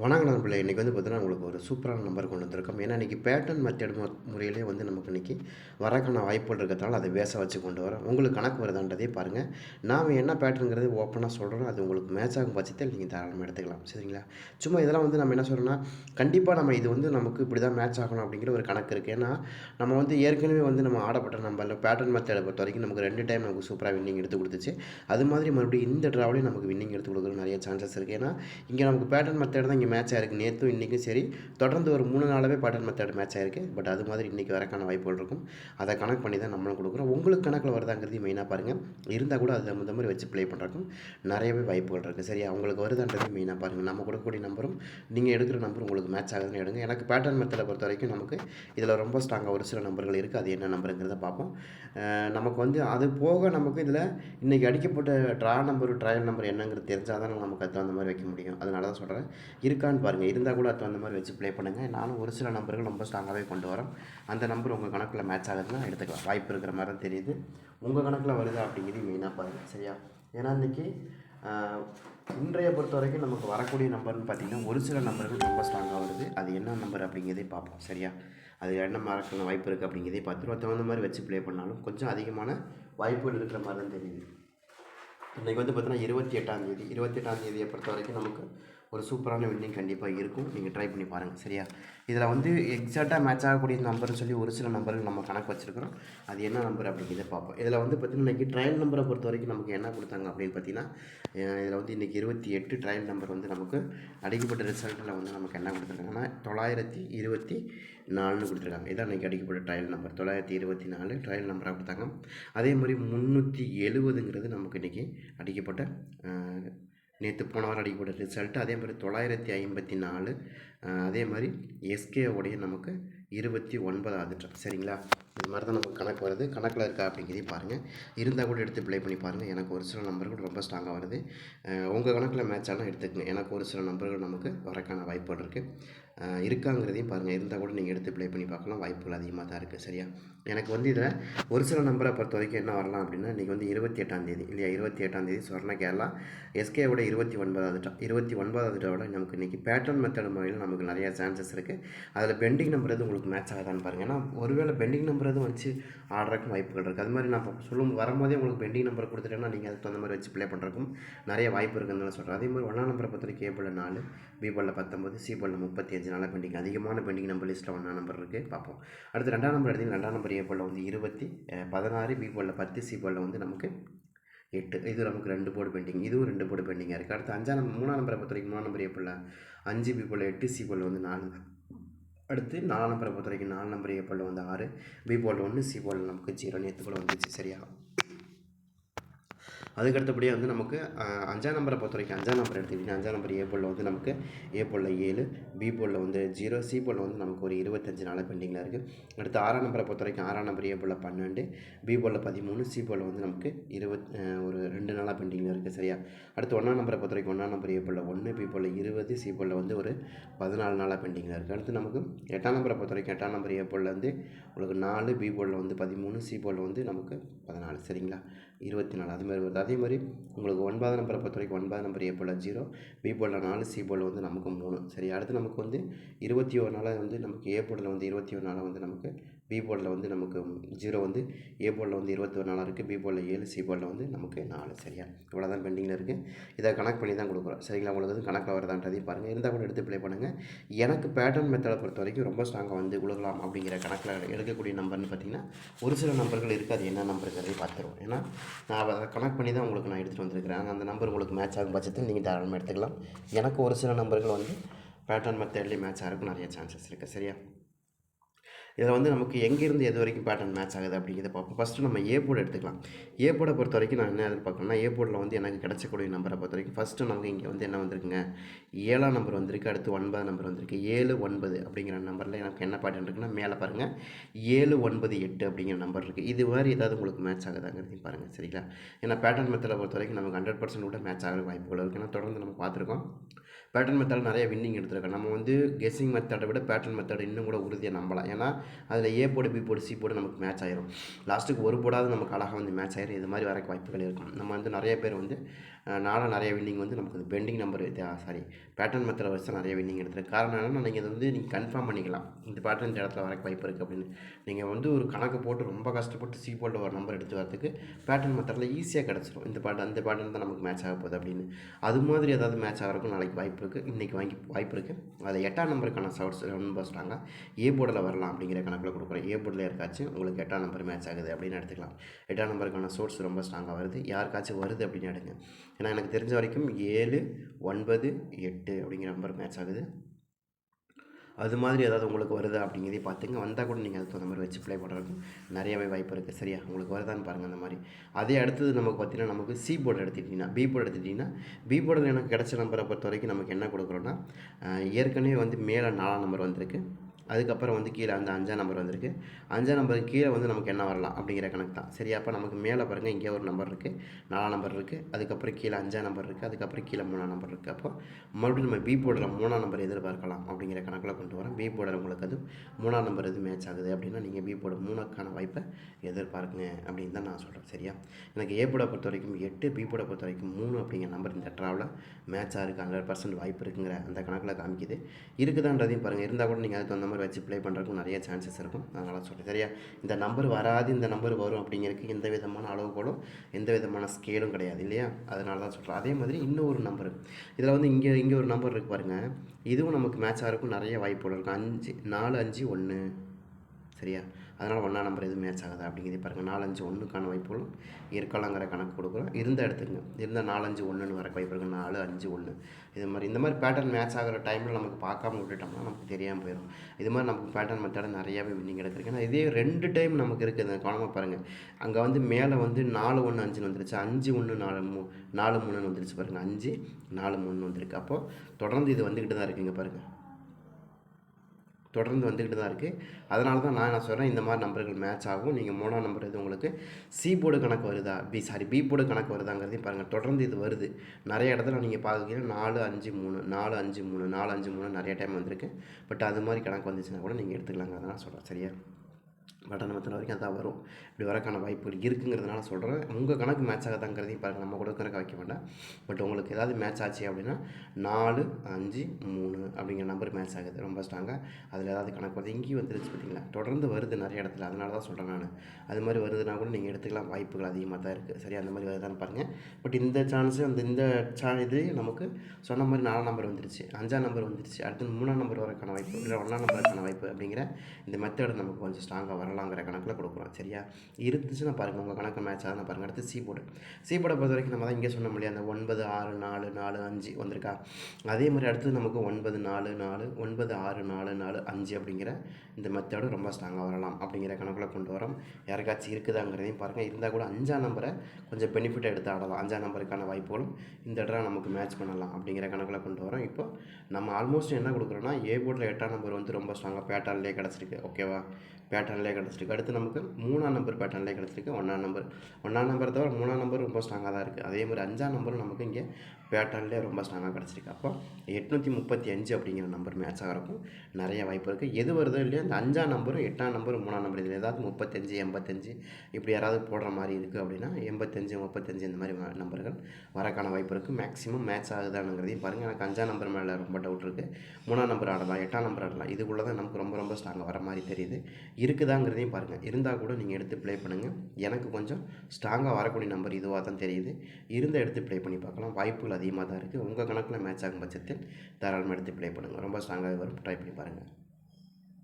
வணக்கம் நண்பர்களே இன்றைக்கி வந்து பார்த்தீங்கன்னா உங்களுக்கு ஒரு சூப்பரான நம்பர் கொண்டு வந்திருக்கோம். ஏன்னா இன்றைக்கி பேட்டர்ன் மெத்தட் முறையிலே வந்து நமக்கு இன்றைக்கி வரக்கான வாய்ப்புகள் இருக்கிறதால அதை பேச வச்சு கொண்டு வரோம். உங்களுக்கு கணக்கு வருதான்றதே பாருங்கள் நாம் என்ன பேட்டர்னுங்கிறது ஓப்பனாக சொல்கிறோம் அது உங்களுக்கு மேட்ச் ஆகும் பட்சத்தில் நீங்கள் தாராளமாக எடுத்துக்கலாம். சரிங்களா? சும்மா இதெல்லாம் வந்து நம்ம என்ன சொல்கிறோம்னா கண்டிப்பாக நம்ம இது வந்து நமக்கு இப்படி தான் மேட்ச் ஆகணும் அப்படிங்கிற ஒரு கணக்கு இருக்குது ஏன்னா நம்ம வந்து ஏற்கனவே வந்து நம்ம ஆடப்பட்ட நம்பரில் பேட்டர்ன் மெத்தடை பொறுத்த வரைக்கும் நமக்கு ரெண்டு டைம் நமக்கு சூப்பராக வின்னிங் எடுத்து கொடுத்துச்சு. அது மாதிரி மறுபடியும் இந்த ட்ராவலையும் நமக்கு வின்னிங் எடுத்து கொடுக்குற நிறைய சான்சஸ் இருக்குது ஏன்னா இங்கே நமக்கு பேட்டர்ன் மெத்தட் தான் இங்கே மேட்ச் ஆயிருக்கு. நேற்றும் இன்றைக்கும் சரி. தொடர்ந்து ஒரு மூணு நாளாகவே பேட்டர்ன் மெத்தட் மேட்ச் ஆயிருக்கு. பட் அது மாதிரி இன்றைக்கி வரக்கான வாய்ப்புகள் இருக்கும். அதை கணக்கு பண்ணி தான் நம்மளும் கொடுக்குறோம். உங்களுக்கு கணக்கில் வருதாங்கிறது மெயினாக பாருங்கள் இருந்தால் கூட அது அந்த மாதிரி வச்சு ப்ளே பண்ணுறக்கும் நிறையவே வாய்ப்புகள் இருக்குது சரியா? அவங்களுக்கு வருதான்றது மெயினாக பாருங்கள் நம்ம கொடுக்கக்கூடிய நம்பரும் நீங்கள் எடுக்கிற நம்பர் உங்களுக்கு மேட்ச் ஆகுதுன்னு எடுங்க. எனக்கு பேட்டர்ன் மெத்தடை பொறுத்த வரைக்கும் நமக்கு இதில் ரொம்ப ஸ்ட்ராங்காக ஒரு சில நம்பர்கள் இருக்குது அது என்ன நம்பருங்கிறத பார்ப்போம். நமக்கு வந்து அது போக நமக்கு இதில் இன்றைக்கி அடிக்கப்பட்ட ட்ரா நம்பர் ட்ரையல் நம்பர் என்னங்கிறது தெரிஞ்சால் தான் நமக்கு அது தகுந்த மாதிரி வைக்க முடியும். அதனால தான் சொல்கிறேன் இருக்கான்னு பாருங்கள் இருந்தால் கூட அது தகுந்த மாதிரி வச்சு ப்ளே பண்ணுங்கள் நானும் ஒரு சில நம்பர்கள் ரொம்ப ஸ்ட்ராங்காகவே கொண்டு வரோம். அந்த நம்பர் உங்கள் கணக்கில் மேட்ச் ஆகுதுன்னா எடுத்துக்கலாம். வாய்ப்பு இருக்கிற மாதிரி தான் தெரியுது. உங்கள் கணக்கில் வருதா அப்படிங்கிறது மெயினாக பாருங்கள் சரியா? ஏன்னா இன்றைக்கி இன்றைய பொறுத்த வரைக்கும் நமக்கு வரக்கூடிய நம்பர்னு பார்த்திங்கன்னா ஒரு சில நம்பர்கள் ரொம்ப ஸ்ட்ராங்காக வருது. அது என்ன நம்பர் அப்படிங்கிறதே பார்ப்போம். சரியா? அது என்ன மறக்கிற வாய்ப்பு இருக்குது அப்படிங்கிறதே பார்த்துருவோம் தகுந்த மாதிரி வச்சு ப்ளே பண்ணாலும் கொஞ்சம் அதிகமான வாய்ப்புகள் இருக்கிற மாதிரி தான் தெரியுது. இன்றைக்கி வந்து பார்த்தீங்கன்னா இருபத்தி எட்டாம் தேதி. இருபத்தி எட்டாம் தேதியை பொறுத்த வரைக்கும் நமக்கு ஒரு சூப்பரான வின்னிங் கண்டிப்பாக இருக்கும். நீங்கள் ட்ரை பண்ணி பாருங்கள் சரியா? இதில் வந்து எக்ஸாக்டாக மேட்ச் ஆகக்கூடிய நம்பர்னு சொல்லி ஒரு சில நம்பர்கள் நம்ம கணக்கு வச்சுருக்கிறோம். அது என்ன நம்பர் அப்படிங்கிறத பார்ப்போம். இதில் வந்து பார்த்திங்கன்னா இன்றைக்கி ட்ரையல் நம்பரை பொறுத்த வரைக்கும் நமக்கு என்ன கொடுத்தாங்க அப்படின்னு பார்த்தீங்கன்னா இதில் வந்து இன்றைக்கி இருபத்தி எட்டு ட்ரையல் நம்பர் வந்து நமக்கு அடிக்கப்பட்ட ரிசல்ட்டில் வந்து நமக்கு என்ன கொடுத்துருக்காங்கன்னா தொள்ளாயிரத்தி இருபத்தி நாலுன்னு கொடுத்துருக்காங்க. இதான் இன்றைக்கி அடிக்கப்பட்ட ட்ரையல் நம்பர் தொள்ளாயிரத்தி இருபத்தி நாலு ட்ரையல் நம்பராக கொடுத்தாங்க. அதே மாதிரி முந்நூற்றி எழுபதுங்கிறது நமக்கு இன்றைக்கி அடிக்கப்பட்ட நேற்று போன வாரம் அடிக்கப்பட்ட ரிசல்ட்டு அதே மாதிரி தொள்ளாயிரத்தி ஐம்பத்தி நாலு அதே மாதிரி எஸ்கேவுடைய நமக்கு இருபத்தி ஒன்பதாவது ட்ரம் சரிங்களா? இது மாதிரி தான் நமக்கு கணக்கு வருது. கணக்கில் இருக்கா அப்படிங்கிறதையும் பாருங்கள் இருந்தால் கூட எடுத்து ப்ளே பண்ணி பாருங்கள் எனக்கு ஒரு சில நம்பர்கள் ரொம்ப ஸ்ட்ராங்காக வருது. உங்கள் கணக்கில் மேட்ச் ஆனால் எடுத்துக்கங்க. எனக்கு ஒரு சில நம்பர்கள் நமக்கு வரக்கான வாய்ப்புகள் இருக்குது இருக்காங்கிறதையும் பாருங்கள் இருந்தால் கூட நீங்கள் எடுத்து ப்ளே பண்ணி பார்க்கலாம். வாய்ப்புகள் அதிகமாக தான் இருக்குது சரியா? எனக்கு வந்து இதில் ஒரு சில நம்பரை பொறுத்த வரைக்கும் என்ன வரலாம் அப்படின்னா இன்றைக்கி வந்து இருபத்தி எட்டாம் தேதி இல்லையா? இருபத்தி எட்டாம் தேதி சொர்ண கேரளா. எஸ்கேவோட இருபத்தி ஒன்பதாவது ட்ரா இருபத்தி ஒன்பதாவது ட்ராவில் நமக்கு இன்றைக்கி பேட்டர்ன் மெத்தட் முறையில் நமக்கு நிறையா சான்சஸ் இருக்குது அதில் பெண்டிங் நம்பர் உங்களுக்கு உங்களுக்கு மேட்ச் ஆகுதான்னு பாருங்கள் ஏன்னா ஒருவேளை பெண்டிங் நம்பர் எதுவும் வச்சு ஆடுறதுக்கு வாய்ப்புகள் இருக்குது அது மாதிரி நான் சொல்லும் வரும்போதே உங்களுக்கு பெண்டிங் நம்பர் கொடுத்துட்டேன்னா நீங்கள் அதுக்கு தகுந்த மாதிரி வச்சு ப்ளே பண்ணுறதுக்கும் நிறைய வாய்ப்பு இருக்குதுன்னு தான் சொல்கிறேன் அதே மாதிரி ஒன்றாம் நம்பரை பொறுத்த வரைக்கும் பாலில் நாலு பி பாலில் பத்தொம்பது சி பாலில் முப்பத்தி அஞ்சு நாளாக பெண்டிங் அதிகமான பெண்டிங் நம்பர் லிஸ்ட்டில் ஒன்றாம் நம்பர் இருக்குது பார்ப்போம். அடுத்து ரெண்டாம் நம்பர் எடுத்தீங்கன்னா ரெண்டாம் நம்பர் ஏ பாலில் வந்து இருபத்தி பதினாறு பி பாலில் பத்து சி பாலில் வந்து நமக்கு எட்டு. இது நமக்கு ரெண்டு போர்டு பெண்டிங் இதுவும் ரெண்டு போர்டு பெண்டிங்காக இருக்குது அடுத்து அஞ்சாம் நம்பர் மூணாம் நம்பரை பொறுத்த வரைக்கும் மூணாம் நம்பர் ஏப்பில் அஞ்சு பி போல் எட்டு சி போல் வந்து நாலு அடுத்து நாலாம் நம்பரை பொறுத்த வரைக்கும் நாலு நம்பர் ஏ போல் வந்து ஆறு பி போல் ஒன்று சி போல் நமக்கு ஜீரோ நேற்று போல் வந்துச்சு. சரியா? அதுக்கு அடுத்தபடியாக வந்து நமக்கு அஞ்சாம் நம்பரை பொறுத்த வரைக்கும் அஞ்சாம் நம்பர் எடுத்துக்கிட்டிங்கன்னா அஞ்சாம் நம்பர் ஏ போலில் வந்து நமக்கு ஏ போலில் ஏழு பி போலில் வந்து ஜீரோ சி போலில் வந்து நமக்கு ஒரு இருபத்தஞ்சு நாளாக பெண்டிங்கில் இருக்குது அடுத்து ஆறாம் நம்பரை பொறுத்த வரைக்கும் ஆறாம் நம்பர் ஏ போலில் பன்னெண்டு பி போலில் பதிமூணு சி போலில் வந்து நமக்கு இருபத் ஒரு ரெண்டு நாளாக பெண்டிங்கில் இருக்குது சரியா? அடுத்து ஒன்றாம் நம்பரை பொறுத்த வரைக்கும் ஒன்றாம் நம்பர் ஏ போலில் ஒன்று பி போலில் இருபது சி போலில் வந்து ஒரு பதினாலு நாளாக பெண்டிங்கில் இருக்குது அடுத்து நமக்கு எட்டாம் நம்பரை பொறுத்த வரைக்கும் எட்டாம் நம்பர் ஏ போலில் வந்து உங்களுக்கு நாலு பி போலில் வந்து பதிமூணு சி போலில் வந்து நமக்கு பதினாலு சரிங்களா? இருபத்தி நாலு. அதுமாதிரி வருது. அதே மாதிரி உங்களுக்கு ஒன்பதாம் நம்பரை பொறுத்த வரைக்கும் ஒன்பதாம் number A ball zero B போலில் நாலு சி போலில் வந்து நமக்கு மூணு. சரி அடுத்து நமக்கு வந்து இருபத்தி ஒரு நாளாக வந்து நமக்கு ஏ போர்டில் வந்து இருபத்தி ஒரு நாளாக வந்து நமக்கு பி போர்டில் வந்து நமக்கு ஜீரோ வந்து ஏ போர்டில் வந்து இருபத்தி நாலாக இருக்குது பி போர்டில் ஏழு சி போர்டில் வந்து நமக்கு நாலு சரியா? இவ்வளோ தான் பெண்டிங்கில் இருக்குது இதை கணக்கு பண்ணி தான் கொடுக்குறோம். சரிங்களா? உங்களுக்கு வந்து கணக்கில் வரதான்றதையும் பாருங்கள் இருந்தால் கூட எடுத்து ப்ளே பண்ணுங்கள் எனக்கு பேட்டர்ன் மெத்தடை பொறுத்த வரைக்கும் ரொம்ப ஸ்ட்ராங்காக வந்து கொடுக்கலாம் அப்படிங்கிற கணக்கில் எடுக்கக்கூடிய நம்பர்னு பார்த்தீங்கன்னா ஒரு சில நம்பர்கள் இருக்குது. அது என்ன நம்பருங்கிறதையும் பார்த்துருவோம். ஏன்னா நான் அதை கணக்கு பண்ணி தான் உங்களுக்கு நான் எடுத்துகிட்டு வந்திருக்கிறேன். அந்த நம்பர் உங்களுக்கு மேட்ச் ஆகும் பட்சத்தில் நீங்கள் தாராளமாக எடுத்துக்கலாம். எனக்கு ஒரு சில நம்பர்கள் வந்து பேட்டர்ன் மெத்தட்லேயும் மேட்ச் ஆகிறதுக்கு நிறைய சான்சஸ் இருக்குது சரியா? இதில் வந்து நமக்கு எங்கேருந்து எது வரைக்கும் பேட்டர்ன் மேட்ச் ஆகுது அப்படிங்கிறத பார்ப்போம். ஃபஸ்ட்டு நம்ம ஏ போர்டு எடுத்துக்கலாம். ஏ போர்டை பொறுத்த வரைக்கும் நான் என்ன எதிர்பார்க்கணும்னா ஏ போர்டில் வந்து எனக்கு கிடச்சக்கூடிய நம்பரை பொறுத்த வரைக்கும் ஃபஸ்ட்டு நமக்கு இங்கே வந்து என்ன வந்திருக்குங்க? ஏழாம் நம்பர் வந்திருக்கு அடுத்து ஒன்பதாம் நம்பர் வந்திருக்கு. ஏழு ஒன்பது அப்படிங்கிற நம்பரில் எனக்கு என்ன பேட்டர்ன் இருக்குன்னா மேலே பாருங்கள் ஏழு ஒன்பது எட்டு அப்படிங்கிற நம்பர் இருக்குது இது மாதிரி ஏதாவது உங்களுக்கு மேட்ச் ஆகுதாங்கிறதையும் பாருங்கள் சரிங்களா? ஏன்னா பேட்டர்ன் மெத்தடை பொறுத்த வரைக்கும் நமக்கு ஹண்ட்ரட் பர்சன்ட் கூட மேட்ச் ஆகிற வாய்ப்புகள் இருக்குது ஏன்னா தொடர்ந்து நம்ம பார்த்துருக்கோம். பேட்டர்ன் மெத்தட் நிறைய வின்னிங் எடுத்திருக்கோம் நம்ம வந்து கெஸ்ஸிங் மெத்தடை விட பேட்டர்ன் மெத்தட் இன்னும் கூட உறுதியாக நம்பலாம். ஏன்னா அதில் ஏ போடு பி போடு சி போடு நமக்கு மேட்ச் ஆயிரும். லாஸ்ட்டுக்கு ஒரு போடாவது நமக்கு அழகாக வந்து மேட்ச் ஆயிரும். இது மாதிரி வரக்கு வாய்ப்புகள் இருக்கும். நம்ம வந்து நிறைய பேர் வந்து நாளாக நிறைய வின்னிங் வந்து நமக்கு வந்து pending number sorry pattern method வச்சு தான் நிறைய வின்னிங் எடுத்துருக்கு காரணம் என்னென்னா நீங்கள் இதை வந்து நீங்கள் கன்ஃபார்ம் பண்ணிக்கலாம். இந்த பேட்டர்ன் இந்த இடத்துல வரக்கு வாய்ப்பு இருக்குது அப்படின்னு. நீங்கள் வந்து ஒரு கணக்கு போட்டு ரொம்ப கஷ்டப்பட்டு சி போல்டு ஒரு நம்பர் எடுத்து வரதுக்கு பேட்டர்ன் மெத்தடில் ஈஸியாக கிடச்சிரும். இந்த பேட்டர் அந்த பேட்டர்ன் தான் நமக்கு மேட்ச் ஆக போகுது அப்படின்னு. அது மாதிரி ஏதாவது மேட்ச் ஆகிறக்கும் நாளைக்கு வாய்ப்பு இருக்குது இன்றைக்கி வாங்கி வாய்ப்பு இருக்குது அதை எட்டாம் நம்பருக்கான சவுட்ஸ் ரொம்ப சொல்கிறாங்க ஏ போர்டில் வரலாம் அப்படிங்கிற கணக்கில் கொடுக்குறோம் ஏ போர்டில் யாருக்காச்சும் உங்களுக்கு எட்டாம் நம்பர் மேட்ச் ஆகுது அப்படின்னு எடுத்துக்கலாம். எட்டாம் நம்பருக்கான சோர்ஸ் ரொம்ப ஸ்ட்ராங்காக வருது. யாருக்காச்சும் வருது அப்படின்னு எடுங்க. ஏன்னா எனக்கு தெரிஞ்ச வரைக்கும் ஏழு ஒன்பது எட்டு அப்படிங்கிற நம்பர் மேட்ச் ஆகுது. அது மாதிரி ஏதாவது உங்களுக்கு வருதா அப்படிங்கிறதே பார்த்துங்க. வந்தால் கூட நீங்கள் அதுக்கு தகுந்த மாதிரி வச்சு ப்ளே பண்ணுறதுக்கு நிறையவே வாய்ப்பு இருக்குது சரியா? உங்களுக்கு வருதான்னு பாருங்கள் அந்த மாதிரி. அதே அடுத்தது நமக்கு பார்த்தீங்கன்னா நமக்கு சி போர்டு எடுத்துக்கிட்டிங்கன்னா பி போர்டு எடுத்துக்கிட்டிங்கன்னா பி போர்டில் எனக்கு கிடச்ச நம்பரை பொறுத்த வரைக்கும் நமக்கு என்ன கொடுக்குறோன்னா ஏற்கனவே வந்து மேலே நாலாம் நம்பர் வந்திருக்கு. அதுக்கப்புறம் வந்து கீழே அந்த அஞ்சாம் நம்பர் வந்திருக்கு. அஞ்சாம் நம்பருக்கு கீழே வந்து நமக்கு என்ன வரலாம் அப்படிங்கிற கணக்கு தான் சரியா அப்போ நமக்கு மேலே பாருங்கள் இங்கே ஒரு நம்பர் இருக்குது நாலாம் நம்பர் இருக்குது அதுக்கப்புறம் கீழே அஞ்சாம் நம்பர் இருக்குது அதுக்கப்புறம் கீழே மூணாம் நம்பர் இருக்குது அப்போ மறுபடியும் நம்ம பி போர்டில் மூணாம் நம்பர் எதிர்பார்க்கலாம் அப்படிங்கிற கணக்கில் கொண்டு வரோம் பி போர்டில் உங்களுக்கு அது மூணாம் நம்பர் எது மேட்ச் ஆகுது அப்படின்னா நீங்கள் பி போர்டு மூணுக்கான வாய்ப்பை எதிர்பார்க்குங்க அப்படின்னு தான் நான் சொல்கிறேன் சரியா? எனக்கு ஏ போர்டை பொறுத்த வரைக்கும் எட்டு பி போர்டை பொறுத்த வரைக்கும் மூணு அப்படிங்கிற நம்பர் இந்த ட்ராவில் மேட்ச் ஆகிருக்கு ஹண்ட்ரட் பர்சன்ட் வாய்ப்பு இருக்குங்கிற அந்த கணக்கில் காமிக்குது. இருக்குதான்றதையும் பாருங்கள் இருந்தால் கூட நீங்கள் அதுக்கு தகுந்த மாதிரி வச்சு ப்ளே பண்ணுறதுக்கும் நிறைய சான்சஸ் இருக்கும். அதனால் சொல்கிறேன் சரியா? இந்த நம்பர் வராது இந்த நம்பர் வரும் அப்படிங்கிறதுக்கு எந்த விதமான அளவுகோலும் எந்த விதமான ஸ்கேலும் கிடையாது இல்லையா? அதனால தான் சொல்கிறேன் அதே மாதிரி இன்னும் ஒரு நம்பர் இதில் வந்து இங்கே இங்கே ஒரு நம்பர் இருக்குது பாருங்கள் இதுவும் நமக்கு மேட்ச் ஆகிறதுக்கும் நிறைய வாய்ப்புகள் இருக்கும். அஞ்சு நாலு அஞ்சு ஒன்று சரியா? அதனால் ஒன்றா நம்பர் எதுவும் மேட்ச் ஆகுது? அப்படிங்கிறதே பாருங்கள் நாலஞ்சு ஒன்றுக்கான வாய்ப்புகளும் இருக்கலாங்கிற கணக்கு கொடுக்குறோம். இருந்த எடுத்துங்க இருந்தால் நாலஞ்சு ஒன்றுன்னு வர வாய்ப்பு இருக்குது நாலு அஞ்சு ஒன்று இது மாதிரி இந்த மாதிரி பேட்டர்ன் மேட்ச் ஆகிற டைமில் நமக்கு பார்க்காம விட்டுட்டோம்னா நமக்கு தெரியாமல் போயிடும் இது மாதிரி நமக்கு பேட்டர்ன் மெத்தடை நிறையாவே வின்னிங் எடுத்துருக்கு ஏன்னா இதே ரெண்டு டைம் நமக்கு இருக்குது கவனமாக பாருங்கள் அங்கே வந்து மேலே வந்து நாலு ஒன்று அஞ்சுன்னு வந்துருச்சு. அஞ்சு ஒன்று நாலு மூ நாலு மூணுன்னு வந்துருச்சு பாருங்கள் அஞ்சு நாலு மூணுன்னு வந்திருக்கு. அப்போது தொடர்ந்து இது வந்துக்கிட்டு தான் இருக்குங்க பாருங்கள் தொடர்ந்து வந்துக்கிட்டு தான் இருக்குது அதனால தான் நான் என்ன சொல்கிறேன் இந்த மாதிரி நம்பர்கள் மேட்ச் ஆகும். நீங்கள் மூணாம் நம்பர் இது உங்களுக்கு சி போர்டு கணக்கு வருதா? பி சாரி பி போர்டு கணக்கு வருதாங்கிறதையும் பாருங்கள் தொடர்ந்து இது வருது. நிறைய இடத்துல நீங்கள் பார்க்குறீங்க நாலு அஞ்சு மூணு நாலு அஞ்சு மூணு நாலு அஞ்சு மூணு நிறைய டைம் வந்திருக்கு. பட் அது மாதிரி கணக்கு வந்துச்சுன்னா கூட நீங்கள் எடுத்துக்கலாங்க. அதனால் சொல்கிறேன் சரியா? பட்டன் மத்தின வரைக்கும் அதான் வரும். இப்படி வரக்கான வாய்ப்பு இருக்குங்கிறதுனால சொல்கிறேன் உங்கள் கணக்கு மேட்ச் ஆகாதாங்கிறதையும் பாருங்கள் நம்ம கூட கணக்கு வைக்க வேண்டாம். பட் உங்களுக்கு ஏதாவது மேட்ச் ஆச்சு அப்படின்னா நாலு அஞ்சு மூணு அப்படிங்கிற நம்பர் மேட்ச் ஆகுது. ரொம்ப ஸ்ட்ராங்காக அதில் ஏதாவது கணக்கு வருது. இங்கேயும் வந்துருச்சு பார்த்தீங்களா? தொடர்ந்து வருது நிறைய இடத்துல. அதனால தான் சொல்கிறேன் நான். அது மாதிரி வருதுன்னா கூட நீங்கள் எடுத்துக்கலாம். வாய்ப்புகள் அதிகமாக தான் இருக்குது சரி அந்த மாதிரி வருதான்னு பாருங்கள் பட் இந்த சான்ஸு அந்த இந்த சா இது நமக்கு சொன்ன மாதிரி நாலாம் நம்பர் வந்துருச்சு. அஞ்சாம் நம்பர் வந்துருச்சு. அடுத்து மூணாம் நம்பர் வரக்கான வாய்ப்பு இல்லை ஒன்றாம் நம்பருக்கான வாய்ப்பு அப்படிங்கிற இந்த மெத்தடை நமக்கு கொஞ்சம் ஸ்ட்ராங்காக வரலாங்கிற கணக்கில் கொடுக்குறோம். சரியா? இருந்துச்சுன்னா பாருங்கள் உங்கள் கணக்கு மேட்ச் ஆகுதுன்னா பாருங்கள் அடுத்து சி போர்டு சி போர்டை பொறுத்த வரைக்கும் நம்ம தான் இங்கே சொன்ன முடியாது அந்த ஒன்பது ஆறு நாலு நாலு அஞ்சு வந்திருக்கா? அதே மாதிரி அடுத்து நமக்கு ஒன்பது நாலு நாலு ஒன்பது ஆறு நாலு நாலு அஞ்சு அப்படிங்கிற இந்த மெத்தடு ரொம்ப ஸ்ட்ராங்காக வரலாம் அப்படிங்கிற கணக்கில் கொண்டு வரோம். யாருக்காச்சும் இருக்குதாங்கிறதையும் பாருங்கள் இருந்தால் கூட அஞ்சாம் நம்பரை கொஞ்சம் பெனிஃபிட்டை எடுத்து ஆடலாம். அஞ்சாம் நம்பருக்கான வாய்ப்புகளும் இந்த இடம் நமக்கு மேட்ச் பண்ணலாம் அப்படிங்கிற கணக்கில் கொண்டு வரோம். இப்போ நம்ம ஆல்மோஸ்ட் என்ன கொடுக்குறோன்னா ஏ போர்டில் எட்டாம் நம்பர் வந்து ரொம்ப ஸ்ட்ராங்காக பேட்டர்ன்லேயே கிடச்சிருக்கு. ஓகேவா பேட்டர்ன்லேயே கிடச்சிருக்கு அடுத்து நமக்கு மூணாம் நம்பர் பேட்டர்ன்லேயே கிடச்சிருக்கு. ஒன்றாம் நம்பர் ஒன்றாம் நம்பர் தவிர மூணாம் நம்பர் ரொம்ப ஸ்ட்ராங்காக தான் இருக்குது அதே மாதிரி அஞ்சாம் நம்பரும் நமக்கு இங்கே பேட்டர்ன்லேயே ரொம்ப ஸ்ட்ராங்காக கிடச்சிருக்கு. அப்போ எட்நூற்றி முப்பத்தி அஞ்சு அப்படிங்கிற நம்பர் மேட்ச் ஆகிறக்கும் நிறைய வாய்ப்பு இருக்குது எது வருதோ இல்லையோ அந்த அஞ்சாம் நம்பரும் எட்டாம் நம்பரும் மூணாம் நம்பர் இதில் ஏதாவது முப்பத்தஞ்சு எண்பத்தஞ்சு இப்படி யாராவது போடுற மாதிரி இருக்குது அப்படின்னா எண்பத்தஞ்சு முப்பத்தஞ்சு இந்த மாதிரி நம்பர்கள் வரக்கான வாய்ப்பு இருக்குது மேக்ஸிமம் மேட்ச் ஆகுதானுங்கிறதையும் பாருங்கள் எனக்கு அஞ்சாம் நம்பர் மேலே ரொம்ப டவுட் இருக்குது மூணாம் நம்பர் ஆடலாம் எட்டாம் நம்பர் ஆடலாம். இதுக்குள்ளே தான் நமக்கு ரொம்ப ரொம்ப ஸ்ட்ராங்காக வர மாதிரி தெரியுது. இருக்குதாங்கிறதையும் பாருங்கள் இருந்தால் கூட நீங்கள் எடுத்து ப்ளே பண்ணுங்கள் எனக்கு கொஞ்சம் ஸ்ட்ராங்காக வரக்கூடிய நம்பர் இதுவாக தான் தெரியுது. இருந்தால் எடுத்து ப்ளே பண்ணி பார்க்கலாம். வாய்ப்புகள் அதிகமாக தான் இருக்குது உங்கள் கணக்கில் மேட்ச் ஆகும் பட்சத்தில் தாராளமாக எடுத்து ப்ளே பண்ணுங்கள் ரொம்ப ஸ்ட்ராங்காக வரும். ட்ரை பண்ணி பாருங்கள்